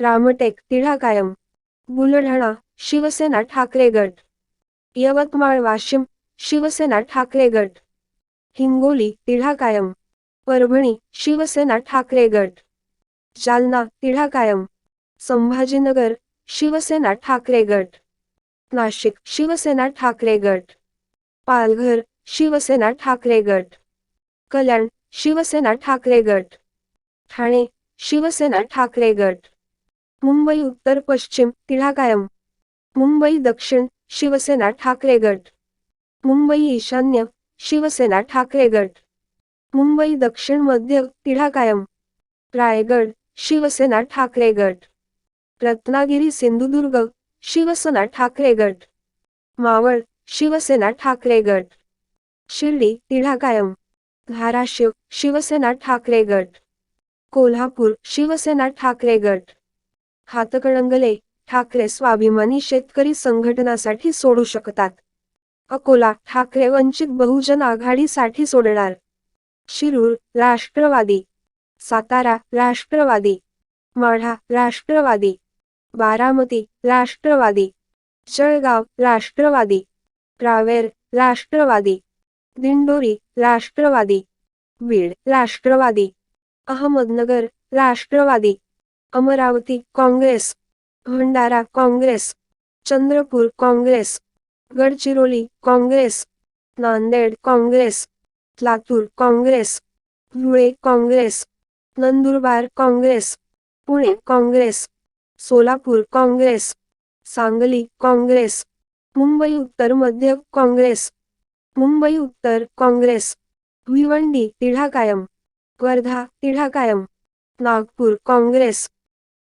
रामटेक तिढा कायम. बुलढाणा शिवसेना ठाकरे गट. यवतमाळ वाशिम शिवसेना ठाकरे गट. हिंगोली तिढा कायम. परभणी शिवसेना ठाकरे गट. जालना तिढा कायम. संभाजीनगर शिवसेना ठाकरे गट. नाशिक शिवसेना ठाकरे गट. पालघर शिवसेना ठाकरे गट. कल्याण शिवसेना ठाकरे गट. ठाणे शिवसेना ठाकरे गट. मुंबई उत्तर पश्चिम तिढा कायम. मुंबई दक्षिण शिवसेना ठाकरे गट. मुंबई ईशान्य शिवसेना ठाकरे गट. मुंबई दक्षिण मध्य तिढा कायम. रायगड शिवसेना ठाकरे गट. रत्नागिरी सिंधुदुर्ग शिवसेना ठाकरे गट. मावळ शिवसेना ठाकरे गट. शिर्डी तिढा कायम. धाराशिव शिवसेना ठाकरे गट. कोल्हापूर शिवसेना ठाकरे गट. हातकणंगले ठाकरे स्वाभिमानी शेतकरी संघटनासाठी सोडू शकतात. अकोला ठाकरे वंचित बहुजन आघाडीसाठी सोडणार. शिरूर राष्ट्रवादी. सातारा राष्ट्रवादी. माढा राष्ट्रवादी. बारामती राष्ट्रवादी. जळगाव राष्ट्रवादी. रावेर राष्ट्रवादी. दिंडोरी राष्ट्रवादी. बीड राष्ट्रवादी. अहमदनगर राष्ट्रवादी. अमरावती काँग्रेस भंडारा काँग्रेस चंद्रपूर काँग्रेस गडचिरोली काँग्रेस नांदेड काँग्रेस लातूर काँग्रेस धुळे काँग्रेस नंदुरबार काँग्रेस पुणे काँग्रेस सोलापूर काँग्रेस सांगली काँग्रेस मुंबई उत्तर मध्य काँग्रेस मुंबई उत्तर काँग्रेस भिवंडी तिढा कायम वर्धा तिढा कायम नागपूर काँग्रेस